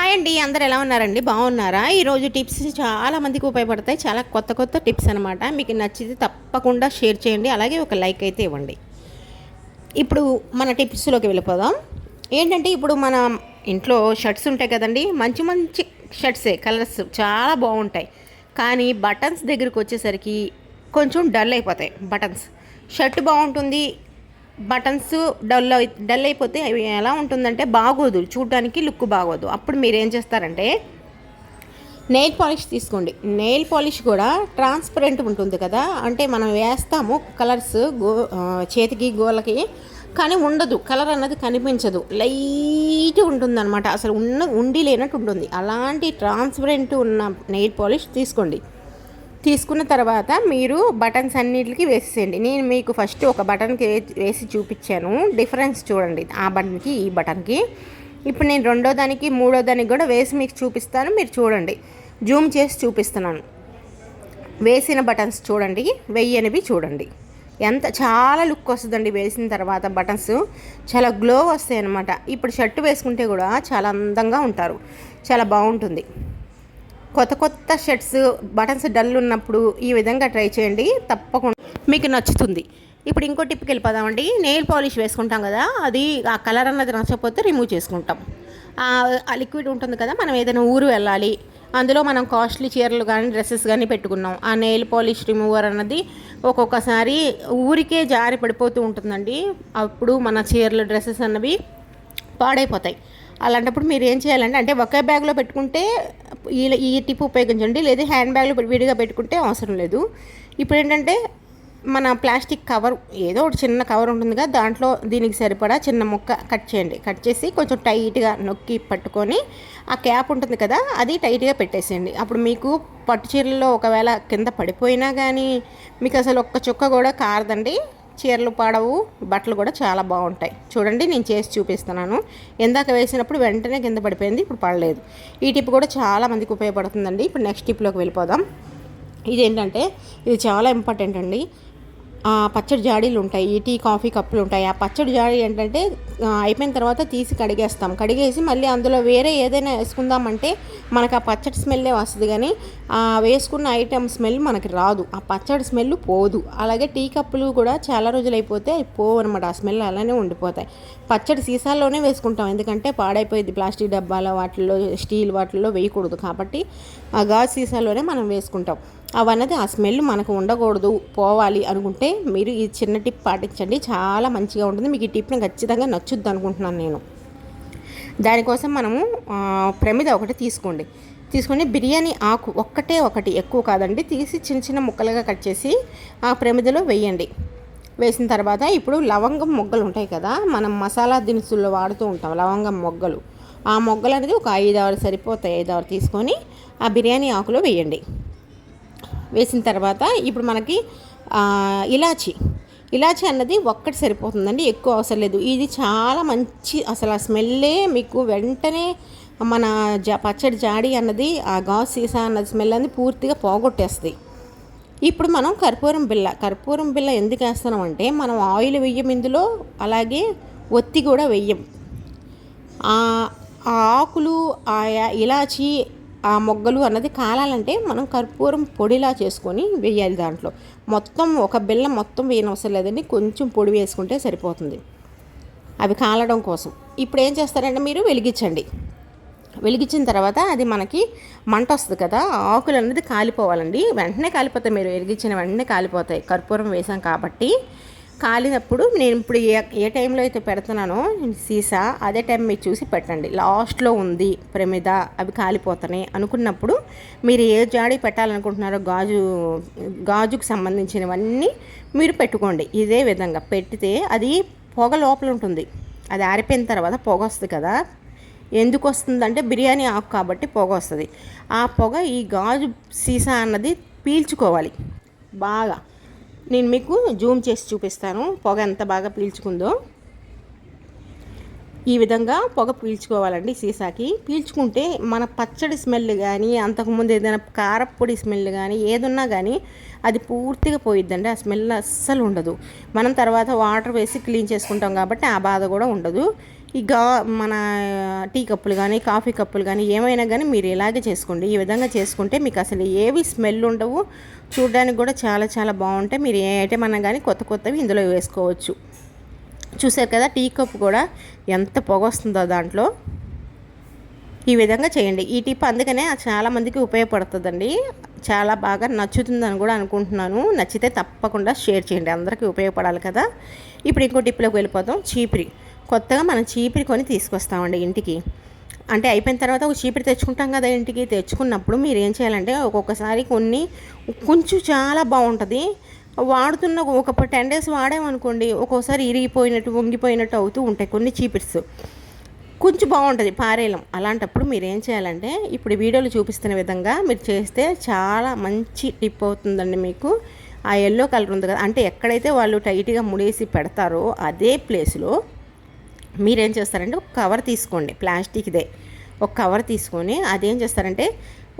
Hi అండి అందరు ఎలా ఉన్నారండి? బాగున్నారా? ఈరోజు టిప్స్ చాలా మందికి ఉపయోగపడతాయి. చాలా కొత్త కొత్త టిప్స్ అనమాట మీకు నచ్చితే తప్పకుండా షేర్ చేయండి. అలాగే ఒక లైక్ అయితే ఇవ్వండి. ఇప్పుడు మన టిప్స్లోకి వెళ్ళిపోదాం. ఏంటంటే ఇప్పుడు మన ఇంట్లో షర్ట్స్ ఉంటాయి కదండి. మంచి మంచి షర్ట్సే కలర్స్ చాలా బాగుంటాయి. కానీ బటన్స్ దగ్గరికి వచ్చేసరికి కొంచెం డల్ అయిపోతాయి బటన్స్. షర్ట్ బాగుంటుంది బటన్స్ డల్ అయి డల్ అయిపోతే అవి ఎలా ఉంటుందంటే బాగోదు. చూడడానికి లుక్ బాగోదు. అప్పుడు మీరు ఏం చేస్తారంటే నెయిల్ పాలిష్ తీసుకోండి. నెయిల్ పాలిష్ కూడా ట్రాన్స్పరెంట్ ఉంటుంది కదా. అంటే మనం వేస్తాము కలర్స్ గో చేతికి గోలకి కానీ ఉండదు. కలర్ అన్నది కనిపించదు. లైట్ ఉంటుందన్నమాట. అసలు ఉన్న ఉండి లేనట్టు ఉంటుంది. అలాంటి ట్రాన్స్పరెంట్ ఉన్న నెయిల్ పాలిష్ తీసుకోండి. తీసుకున్న తర్వాత మీరు బటన్స్ అన్నిటికి వేసేయండి నేను మీకు ఫస్ట్ ఒక బటన్కి వే- వేసి చూపించాను. డిఫరెన్స్ చూడండి. ఆ బటన్కి ఈ బటన్కి. ఇప్పుడు నేను రెండో దానికి మూడో దానికి కూడా వేసి మీకు చూపిస్తాను. మీరు చూడండి. జూమ్ చేసి చూపిస్తున్నాను. వేసిన బటన్స్ చూడండి. వెయ్యనివి చూడండి. ఎంత చాలా లుక్ వస్తుందండి వేసిన తర్వాత బటన్స్. చాలా గ్లో వస్తాయి అన్నమాట ఇప్పుడు షర్ట్ వేసుకుంటే కూడా చాలా అందంగా ఉంటారు. చాలా బాగుంటుంది. కొత్త కొత్త షర్ట్స్ బటన్స్ డల్ ఉన్నప్పుడు ఈ విధంగా ట్రై చేయండి. తప్పకుండా. మీకు నచ్చుతుంది. ఇప్పుడు ఇంకో టిప్కి వెళ్ళిపోదామండి. నెయిల్ పాలిష్ వేసుకుంటాం కదా అది ఆ కలర్ అన్నది నచ్చకపోతే రిమూవ్ చేసుకుంటాం. ఆ లిక్విడ్ ఉంటుంది కదా మనం ఏదైనా ఊరు వెళ్ళాలి. అందులో మనం కాస్ట్లీ చీరలు కానీ డ్రెస్సెస్ కానీ పెట్టుకున్నాం. ఆ నెయిల్ పాలిష్ రిమూవర్ అన్నది ఒక్కొక్కసారి ఊరికే జారి పడిపోతూ ఉంటుందండి. అప్పుడు మన చీరలు డ్రెస్సెస్ అన్నవి పాడైపోతాయి. అలాంటప్పుడు మీరు ఏం చేయాలంటే అంటే ఒకే బ్యాగ్లో పెట్టుకుంటే ఈ ఈ టిప్ ఉపయోగించండి లేదా హ్యాండ్ బ్యాగ్లో పెట్టి- విడిగా పెట్టుకుంటే అవసరం లేదు. ఇప్పుడు ఏంటంటే మన ప్లాస్టిక్ కవర్ ఏదో ఒకటి చిన్న కవర్ ఉంటుంది కదా దాంట్లో దీనికి సరిపడా చిన్న ముక్క కట్ చేయండి. కట్ చేసి కొంచెం టైట్గా నొక్కి పట్టుకొని ఆ క్యాప్ ఉంటుంది కదా అది టైట్గా పెట్టేసేయండి. అప్పుడు మీకు పట్టు చీరల్లో ఒకవేళ కింద పడిపోయినా కానీ మీకు అసలు ఒక్క చుక్క కూడా కారదండి. చీరలు పాడవు బట్టలు కూడా చాలా బాగుంటాయి. చూడండి నేను చేసి చూపిస్తున్నాను. ఇందాక వేసినప్పుడు వెంటనే కింద పడిపోయింది ఇప్పుడు పడలేదు. ఈ టిప్ కూడా చాలా మందికి ఉపయోగపడుతుందండి. ఇప్పుడు నెక్స్ట్ టిప్లోకి వెళ్ళిపోదాం. ఇదేంటంటే ఇది చాలా ఇంపార్టెంట్ అండి. పచ్చడి జాడీలు ఉంటాయి. ఈ టీ కాఫీ కప్పులు ఉంటాయి. ఆ పచ్చడి జాడీ ఏంటంటే అయిపోయిన తర్వాత తీసి కడిగేస్తాం. కడిగేసి మళ్ళీ అందులో వేరే ఏదైనా వేసుకుందామంటే మనకు ఆ పచ్చడి స్మెల్లే వస్తుంది కానీ ఆ వేసుకున్న ఐటెం స్మెల్ మనకి రాదు. ఆ పచ్చడి స్మెల్ పోదు. అలాగే టీ కప్పులు కూడా చాలా రోజులు అయిపోతే అవి పోవు అనమాట ఆ స్మెల్ అలానే ఉండిపోతాయి. పచ్చడి సీసాల్లోనే వేసుకుంటాం. ఎందుకంటే పాడైపోయింది ప్లాస్టిక్ డబ్బాలో వాటిల్లో స్టీల్ వాటిల్లో వేయకూడదు కాబట్టి ఆ గాజు సీసాలోనే మనం వేసుకుంటాం. అవన్నది ఆ స్మెల్ మనకు ఉండకూడదు. పోవాలి అనుకుంటే మీరు ఈ చిన్న టిప్ పాటించండి. చాలా మంచిగా ఉంటుంది. మీకు ఈ టిప్ని ఖచ్చితంగా నచ్చుద్ది అనుకుంటున్నాను నేను. దానికోసం మనము ప్రమిద ఒకటి తీసుకోండి. తీసుకొని బిర్యానీ ఆకు ఒక్కటే ఒకటి ఎక్కువ కాదండి. తీసి చిన్న చిన్న ముక్కలుగా కట్ చేసి ఆ ప్రమిదలో వేయండి. వేసిన తర్వాత ఇప్పుడు లవంగం మొగ్గలు ఉంటాయి కదా మనం మసాలా దినుసుల్లో వాడుతూ ఉంటాం లవంగం మొగ్గలు. ఆ మొగ్గలు అనేది ఒక ఐదు ఆరు సరిపోతాయి. ఐదు ఆరు తీసుకొని ఆ బిర్యానీ ఆకులో వేయండి. వేసిన తర్వాత ఇప్పుడు మనకి ఇలాచి. ఇలాచి అన్నది ఒక్కటి సరిపోతుందండి ఎక్కువ అవసరం లేదు. ఇది చాలా మంచి అసలు ఆ స్మెల్లే మీకు వెంటనే మన జా పచ్చడి జాడి అన్నది ఆ గాజు సీసా అన్నది స్మెల్ అనేది పూర్తిగా పోగొట్టేస్తుంది. ఇప్పుడు మనం కర్పూరం బిల్ల కర్పూరం బిల్ల ఎందుకు వేస్తున్నాం అంటే మనం ఆయిల్ వెయ్యం ఇందులో అలాగే ఒత్తి కూడా వెయ్యం. ఆ ఆకులు ఆ ఇలాచి ఆ మొగ్గలు అన్నది కాలాలంటే మనం కర్పూరం పొడిలా చేసుకొని వేయాలి దాంట్లో. మొత్తం ఒక బెల్లం మొత్తం వేయనవసరం లేదండి. కొంచెం పొడి వేసుకుంటే సరిపోతుంది. అవి కాలడం కోసం. ఇప్పుడు ఏం చేస్తారంటే మీరు వెలిగించండి. వెలిగించిన తర్వాత అది మనకి మంట వస్తుంది కదా ఆకులు అనేది కాలిపోవాలండి. వెంటనే కాలిపోతాయి. మీరు వెలిగించిన వెంటనే కాలిపోతాయి. కర్పూరం వేసాం కాబట్టి కాలినప్పుడు నేను ఇప్పుడు ఏ ఏ టైంలో అయితే పెడుతున్నానో సీసా అదే టైం మీరు చూసి పెట్టండి. లాస్ట్లో ఉంది ప్రమిద అవి కాలిపోతున్నాయి అనుకున్నప్పుడు మీరు ఏ జాడి పెట్టాలనుకుంటున్నారో గాజు గాజుకు సంబంధించినవన్నీ మీరు పెట్టుకోండి. ఇదే విధంగా పెడితే అది పొగ లోపల ఉంటుంది. అది ఆరిపోయిన తర్వాత పొగ వస్తుంది కదా. ఎందుకు వస్తుందంటే బిర్యానీ ఆకు కాబట్టి పొగ వస్తుంది. ఆ పొగ ఈ గాజు సీసా అన్నది పీల్చుకోవాలి. బాగా. నేను మీకు జూమ్ చేసి చూపిస్తాను. పొగ ఎంత బాగా పీల్చుకుందో. ఈ విధంగా పొగ పీల్చుకోవాలండి సీసాకి. పీల్చుకుంటే మన పచ్చడి స్మెల్ కానీ అంతకుముందు ఏదైనా కారపొడి స్మెల్ కానీ ఏదున్నా కానీ అది పూర్తిగా పోయిద్దండి. ఆ స్మెల్ అస్సలు ఉండదు. మనం తర్వాత వాటర్ వేసి క్లీన్ చేసుకుంటాం కాబట్టి ఆ బాధ కూడా ఉండదు. ఈ గా మన టీ కప్పులు కానీ కాఫీ కప్పులు కానీ ఏమైనా కానీ మీరు ఇలాగే చేసుకోండి. ఈ విధంగా చేసుకుంటే మీకు అసలు ఏవి స్మెల్ ఉండవు. చూడడానికి కూడా చాలా చాలా బాగుంటాయి. మీరు ఏ ఐటమ్ అన్నా కానీ కొత్త కొత్తవి ఇందులో వేసుకోవచ్చు. చూసారు కదా టీ కప్పు కూడా ఎంత పొగ వస్తుందో దాంట్లో. ఈ విధంగా చేయండి. ఈ టిప్ అందుకనే చాలామందికి ఉపయోగపడుతుందండి. చాలా బాగా నచ్చుతుందని కూడా అనుకుంటున్నాను. నచ్చితే తప్పకుండా షేర్ చేయండి. అందరికీ ఉపయోగపడాలి కదా. ఇప్పుడు ఇంకో టిప్లోకి వెళ్ళిపోతాం చీపిరి. కొత్తగా మనం చీపిరి కొని తీసుకొస్తామండి ఇంటికి. అంటే అయిపోయిన తర్వాత ఒక చీపిరి తెచ్చుకుంటాం కదా ఇంటికి. తెచ్చుకున్నప్పుడు మీరు ఏం చేయాలంటే ఒక్కొక్కసారి కొన్ని కొంచెం చాలా బాగుంటుంది. వాడుతున్న ఒక టెన్ డేస్ వాడామనుకోండి ఒక్కోసారి ఇరిగిపోయినట్టు వంగిపోయినట్టు అవుతూ ఉంటాయి కొన్ని చీపిర్స్. కొంచెం బాగుంటుంది పారేలం. అలాంటప్పుడు మీరు ఏం చేయాలంటే ఇప్పుడు వీడియోలో చూపిస్తున్న విధంగా మీరు చేస్తే చాలా మంచి టిప్ అవుతుందండి మీకు. ఆ ఎల్లో కలర్ ఉంది కదా. అంటే ఎక్కడైతే వాళ్ళు టైట్గా ముడేసి పెడతారో అదే ప్లేస్లో మీరేం చేస్తారంటే ఒక కవర్ తీసుకోండి ప్లాస్టిక్దే ఒక కవర్ తీసుకొని అదేం చేస్తారంటే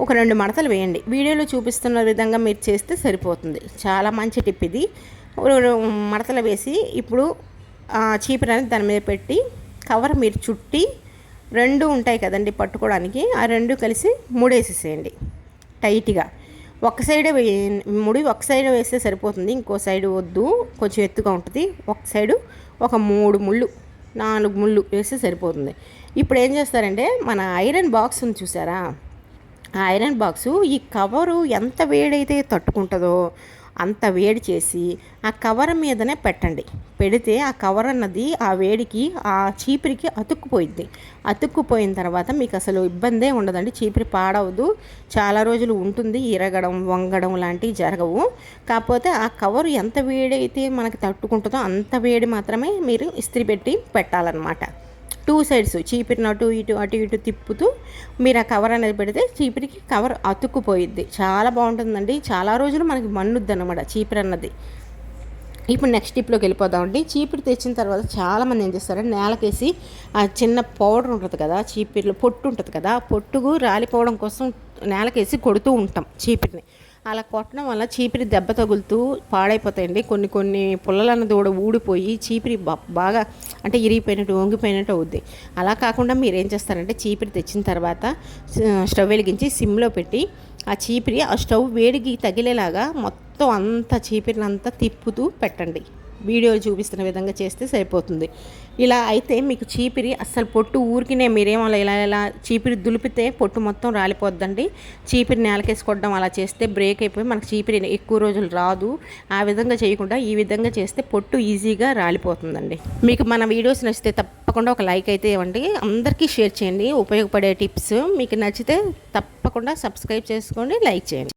ఒక రెండు మడతలు వేయండి. వీడియోలో చూపిస్తున్న విధంగా మీరు చేస్తే సరిపోతుంది. చాలా మంచి టిప్ ఇది. మడతలు వేసి ఇప్పుడు చీపురని దాని మీద పెట్టి కవర్ మీరు చుట్టి రెండు ఉంటాయి కదండి పట్టుకోవడానికి ఆ రెండు కలిసి మూడేసేసేయండి టైట్గా. ఒక సైడే వే ముడి ఒక సైడ్ వేస్తే సరిపోతుంది ఇంకో సైడ్ వద్దు కొంచెం ఎత్తుగా ఉంటుంది. ఒక సైడు ఒక మూడు ముళ్ళు నాలుగు ముళ్ళు వేస్తే సరిపోతుంది. ఇప్పుడు ఏం చేస్తారంటే మన ఐరన్ బాక్స్ ఉంది చూసారా? ఆ ఐరన్ బాక్సు ఈ కవరు ఎంత వేడైతే తట్టుకుంటుందో అంత వేడి చేసి ఆ కవర్ మీదనే పెట్టండి. పెడితే ఆ కవర్ అన్నది ఆ వేడికి ఆ చీపిరికి అతుక్కుపోయింది అతుక్కుపోయిన తర్వాత మీకు అసలు ఇబ్బందే ఉండదండి. చీపిరి పాడవదు చాలా రోజులు ఉంటుంది. ఇరగడం వంగడం లాంటివి జరగవు. కాకపోతే ఆ కవర్ ఎంత వేడి అయితే మనకి తట్టుకుంటుందో అంత వేడి మాత్రమే మీరు ఇస్త్రీ పెట్టి పెట్టాలన్నమాట. టూ సైడ్స్ చీపిరిని అటు ఇటు అటు ఇటు తిప్పుతూ మీరు ఆ కవర్ అనేది పెడితే చీపిరికి కవర్ అతుక్కుపోయిద్ది. చాలా బాగుంటుందండి. చాలా రోజులు మనకి మన్నుద్ది అనమాట చీపిరి అన్నది. ఇప్పుడు నెక్స్ట్ టిప్లోకి వెళ్ళిపోదామండి చీపిరి తెచ్చిన తర్వాత చాలామంది ఏం చేస్తారంటే నేలకేసి ఆ చిన్న పౌడర్ ఉంటుంది కదా చీపిరిలో పొట్టు ఉంటుంది కదా పొట్టుకు రాలిపోవడం కోసం నేలకేసి కొడుతూ ఉంటాం చీపిరిని. అలా కొట్టడం వల్ల చీపిరి దెబ్బ తగులుతూ పాడైపోతాయండి. కొన్ని కొన్ని పుల్లలు దూడ కూడా ఊడిపోయి చీపిరి బాగా అంటే ఇరిగిపోయినట్టు వంగిపోయినట్టు అవుద్ది. అలా కాకుండా మీరు ఏం చేస్తారంటే చీపిరి తెచ్చిన తర్వాత స్టవ్ వెలిగించి సిమ్లో పెట్టి ఆ చీపిరి ఆ స్టవ్ వేడికి తగిలేలాగా మొత్తం అంత చీపిరిని అంతా తిప్పుతూ పెట్టండి. వీడియో చూపిస్తున్న విధంగా చేస్తే సరిపోతుంది. ఇలా అయితే మీకు చీపిరి అస్సలు పొట్టు ఊరికినే మీరేమో ఇలా ఇలా చీపిరి దులిపితే పొట్టు మొత్తం రాలిపోద్దండి. చీపిరి నేలకేసుకోవడం అలా చేస్తే బ్రేక్ అయిపోయి మనకు చీపిరి ఎక్కువ రోజులు రాదు. ఆ విధంగా చేయకుండా ఈ విధంగా చేస్తే పొట్టు ఈజీగా రాలిపోతుందండి. మీకు మన వీడియోస్ నచ్చితే తప్పకుండా ఒక లైక్ అయితే ఇవ్వండి. అందరికీ షేర్ చేయండి. ఉపయోగపడే టిప్స్ మీకు నచ్చితే తప్పకుండా సబ్స్క్రైబ్ చేసుకోండి లైక్ చేయండి.